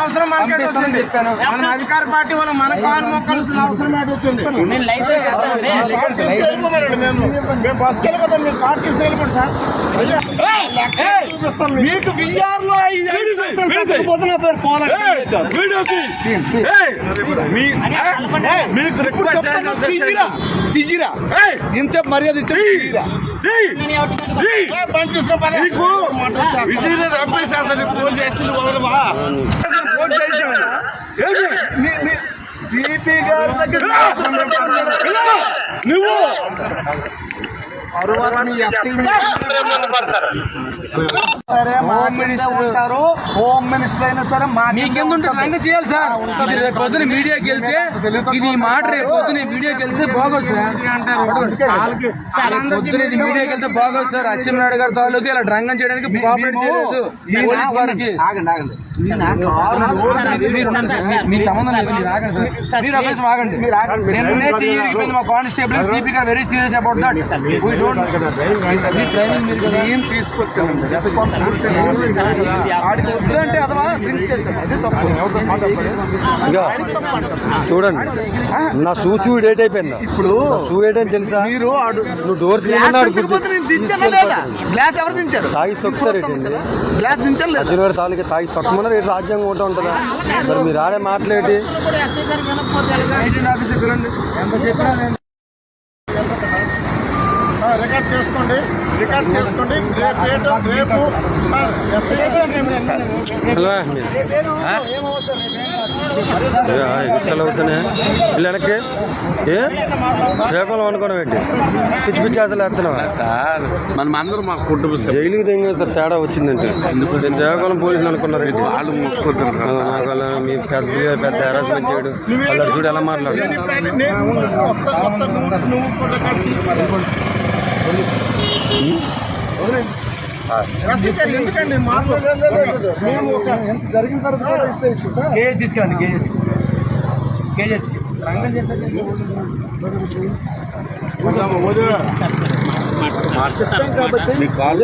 అవసరం మనకే వచ్చింది. మనం అధికార పార్టీ వాళ్ళు మన కాలు మొక్కాల్సిన అవసరం వచ్చింది. మేము బస్కి వెళ్ళిపోతాం. మీరు కార్డు తీసుకెళ్ళిపోండి సార్. మీకు. మీకు బియ్యార్లో ఐదు ఐదు పొద్దున పేరు ఫోన్ మీకు రిక్వెస్ట్ ఇంత మర్యాద విజయ్ ఫోన్ వదలవా ఫోన్ చేశాను సిపి గారి దగ్గర ఇలా నువ్వు సరే హోమ్ మినిస్టర్ ఉంటారు. హోమ్ మినిస్టర్ అయినా సరే మీకెందుకు చేయాలి సార్? రేపు పొద్దున మీడియాకి వెళ్తే ఇది మాట రేపు పొద్దున మీడియాకి వెళ్తే బాగోదు సార్. పొద్దున ఇది మీడియాకి వెళ్తే బాగోదు సార్. అచ్చెన్నాయుడు గారి తాలూకు ఇలా డ్రంగం చేయడానికి కోఆపరేట్ చేయలేదు ఆగండి ఆగండి. మీకు సంబంధం లేదు. మీరు ఆగండి సార్. మీరు ఒక నిమిషం ఆగండి. నిన్నే చెయ్యి విరిగిపోయింది మా కానిస్టేబుల్ సిపి గారు very serious about that we don't me training మీరు కదా. నేను తీసుకొచ్చానండి రెస్పాన్సిబిలిటీ ఆడికి వద్దంటే అదవా దించేసాను అది తప్పు. ఇక చూడండి. నా షూ చూ డేట్ అయిపోయిందా. ఇప్పుడు షూ తెలుసా? మీరు నువ్వు డోర్ గ్లాస్ తీయమన్నాడు గ్లాస్ ఎవరు దించారు? తాగి తొక్కుతారు గ్లాస్ అచ్చిన తొక్కమన్నారు ఏంటి రాజ్యాంగం ఉంటా ఉంటుందా? మరి మీరు ఆడే నేను రికార్డ్ చేసుకోండి. రికార్డ్ చేసుకోండి. రేపు రేపు ఇసుకలు అవుతున్నాయి ఇల్లు వెనక్కి. ఏ? శ్రీకాకుళం అనుకోవడం ఏంటి? పిచ్చి పిచ్చి అసలు వేస్తున్నావా? సార్ మనం అందరం మా కుటుంబ జైలుకి తెంగేస్తారు తేడా వచ్చిందంటే. శ్రీకాకుళం పోలీసులు అనుకున్నారు ఏంటి? వాళ్ళు నాకు అలా మీ పెద్ద పెద్ద హెరాస్మెంట్ చేయడు. వాళ్ళు చూడు ఎలా మాట్లాడు ఒకసారి ఒకసారి నువ్వు నువ్వు కూడా రికార్డ్ తీసుకోవాలి. ఎస్ఐ గారు ఎందుకండి? మాకు మేము ఒక జరిగిన తర్వాత కేజీ తీసుకెళ్ళండి కేజీ కేజీ రంగం చేస్తే మీ కాల్